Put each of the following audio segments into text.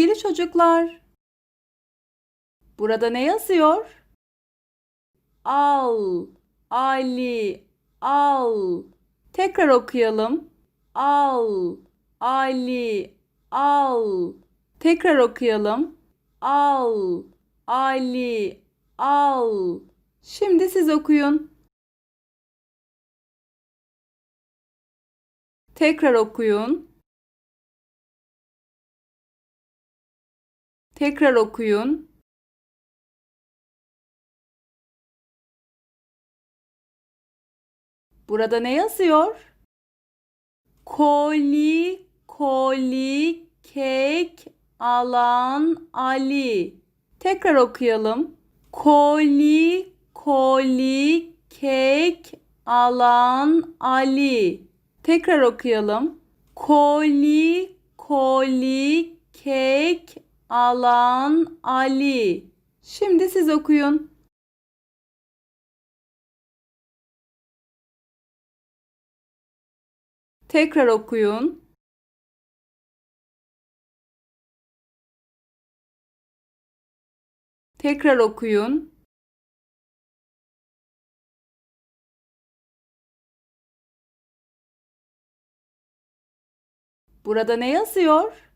Sevgili çocuklar, burada ne yazıyor? Al, Ali, al. Tekrar okuyalım. Al, Ali, al. Tekrar okuyalım. Al, Ali, al. Şimdi siz okuyun. Tekrar okuyun. Tekrar okuyun. Burada ne yazıyor? Koli, koli, kek alan Ali. Tekrar okuyalım. Koli, koli, kek alan Ali. Tekrar okuyalım. Koli, koli, kek alan Ali. Şimdi siz okuyun. Tekrar okuyun. Tekrar okuyun. Burada ne yazıyor?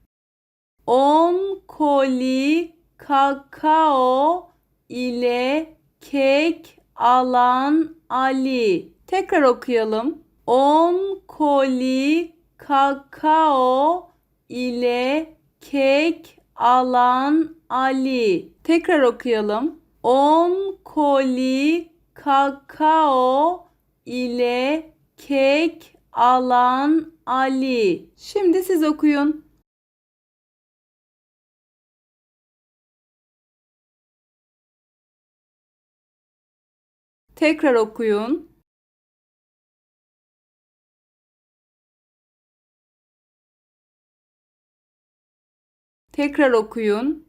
10 koli kakao ile kek alan Ali. Tekrar okuyalım. 10 koli kakao ile kek alan Ali. Tekrar okuyalım. 10 koli kakao ile kek alan Ali. Şimdi siz okuyun. Tekrar okuyun. Tekrar okuyun.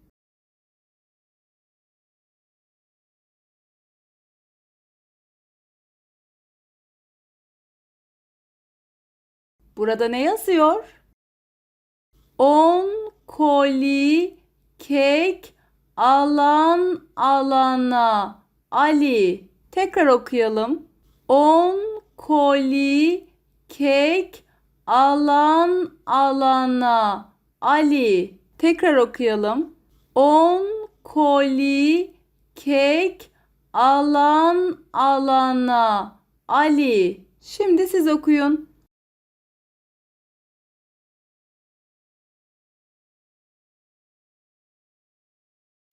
Burada ne yazıyor? 10 koli kek alan alana Ali. Tekrar okuyalım. 10 koli kek alan alana Ali. Tekrar okuyalım. 10 koli kek alan alana Ali. Şimdi siz okuyun.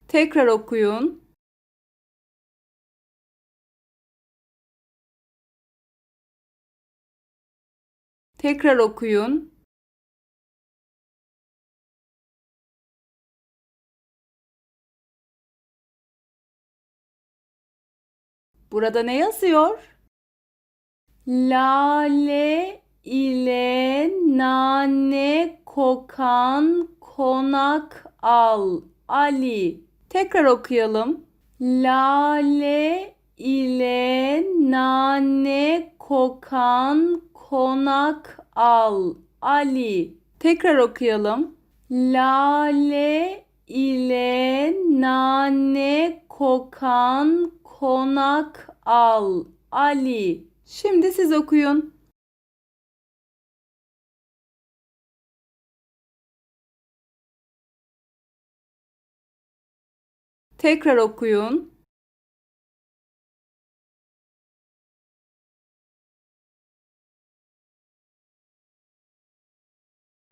Tekrar okuyun. Tekrar okuyun. Burada ne yazıyor? Lale ile nane kokan konak al Ali. Tekrar okuyalım. Lale ile nane kokan konak al Ali. Tekrar okuyalım. Lale ile nane kokan konak al Ali. Şimdi siz okuyun. Tekrar okuyun.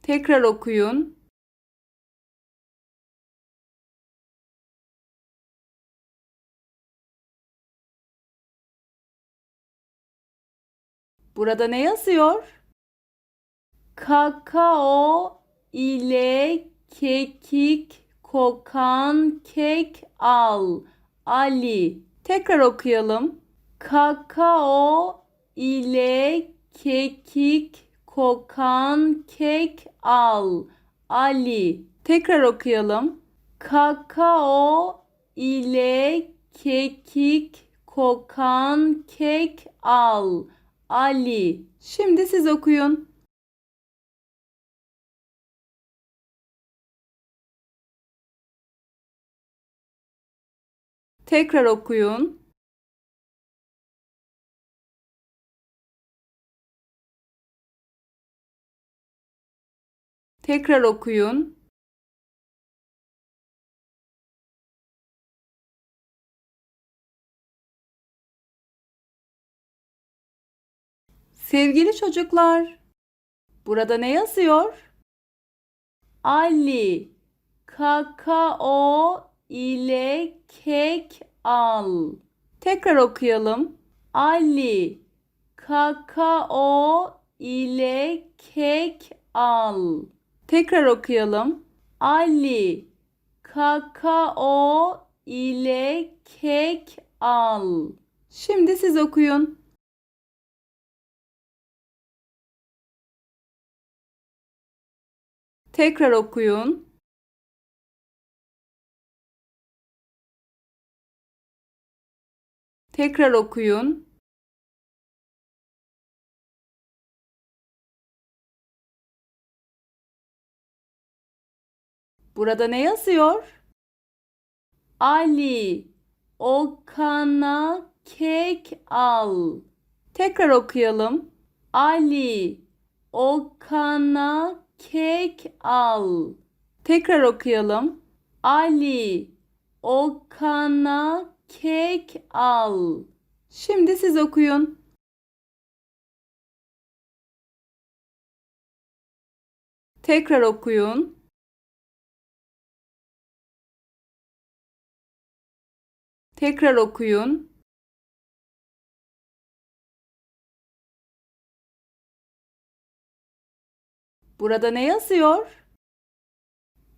Tekrar okuyun. Burada ne yazıyor? Kakao ile kekik kokan kek al Ali. Tekrar okuyalım. Kakao ile kekik kokan kek al. Ali. Tekrar okuyalım. Kakao ile kekik kokan kek al. Ali. Şimdi siz okuyun. Tekrar okuyun. Tekrar okuyun. Sevgili çocuklar, burada ne yazıyor? Ali kakao ile kek al. Tekrar okuyalım. Ali kakao ile kek al. Tekrar okuyalım. Ali kakao ile kek al. Şimdi siz okuyun. Tekrar okuyun. Tekrar okuyun. Burada ne yazıyor? Ali Okan'a kek al. Tekrar okuyalım. Ali Okan'a kek al. Tekrar okuyalım. Ali Okan'a kek al. Şimdi siz okuyun. Tekrar okuyun. Tekrar okuyun. Burada ne yazıyor?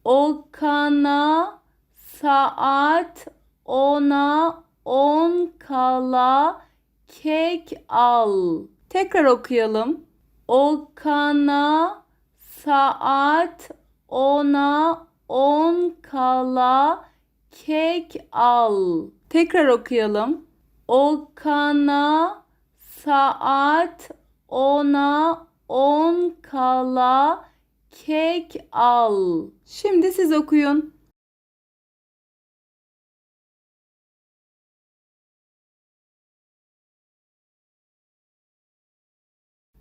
Okan'a saat ona on kala kek al. Tekrar okuyalım. Okan'a saat ona on kala kek al. Tekrar okuyalım. Okan'a saat ona on kala kek al. Şimdi siz okuyun.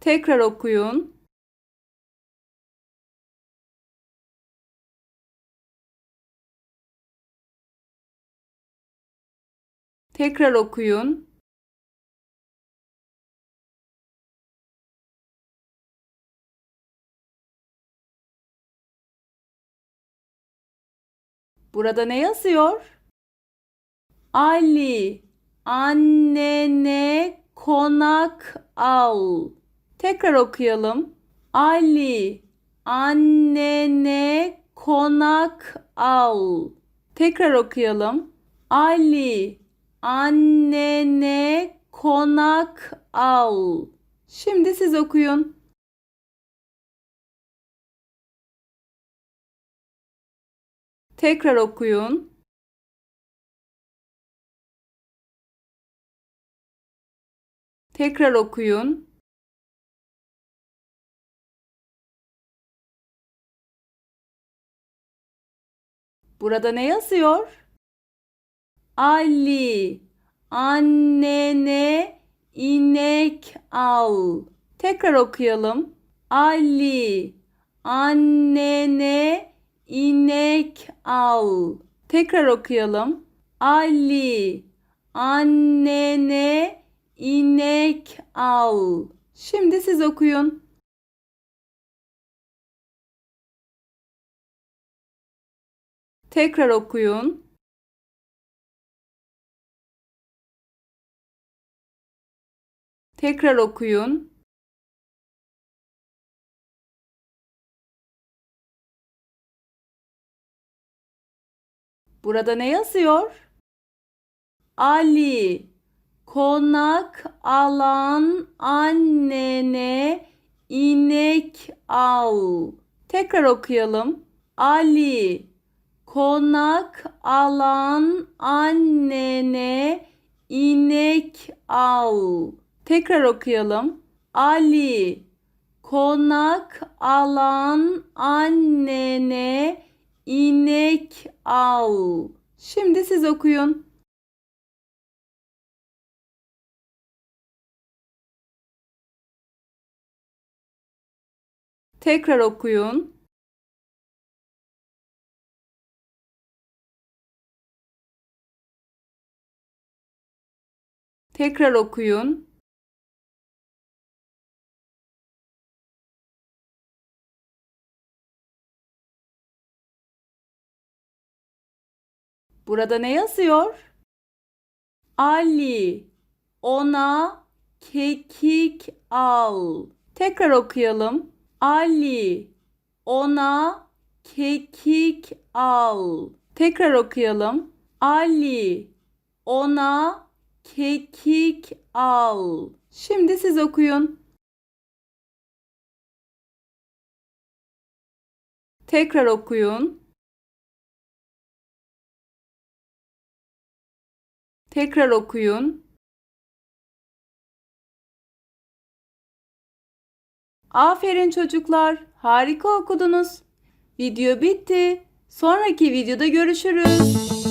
Tekrar okuyun. Tekrar okuyun. Burada ne yazıyor? Ali annene konak al. Tekrar okuyalım. Ali annene konak al. Tekrar okuyalım. Ali annene konak al. Şimdi siz okuyun. Tekrar okuyun. Tekrar okuyun. Burada ne yazıyor? Ali annene inek al. Tekrar okuyalım. Ali annene inek al. Tekrar okuyalım. Ali annene inek al. Şimdi siz okuyun. Tekrar okuyun. Tekrar okuyun. Burada ne yazıyor? Ali konak alan annene inek al. Tekrar okuyalım. Ali konak alan annene inek al. Tekrar okuyalım. Ali konak alan annene inek al. Şimdi siz okuyun. Tekrar okuyun. Tekrar okuyun. Burada ne yazıyor? Ali ona kekik al. Tekrar okuyalım. Ali ona kekik al. Tekrar okuyalım. Ali ona kekik al. Şimdi siz okuyun. Tekrar okuyun. Tekrar okuyun. Aferin çocuklar. Harika okudunuz. Video bitti. Sonraki videoda görüşürüz.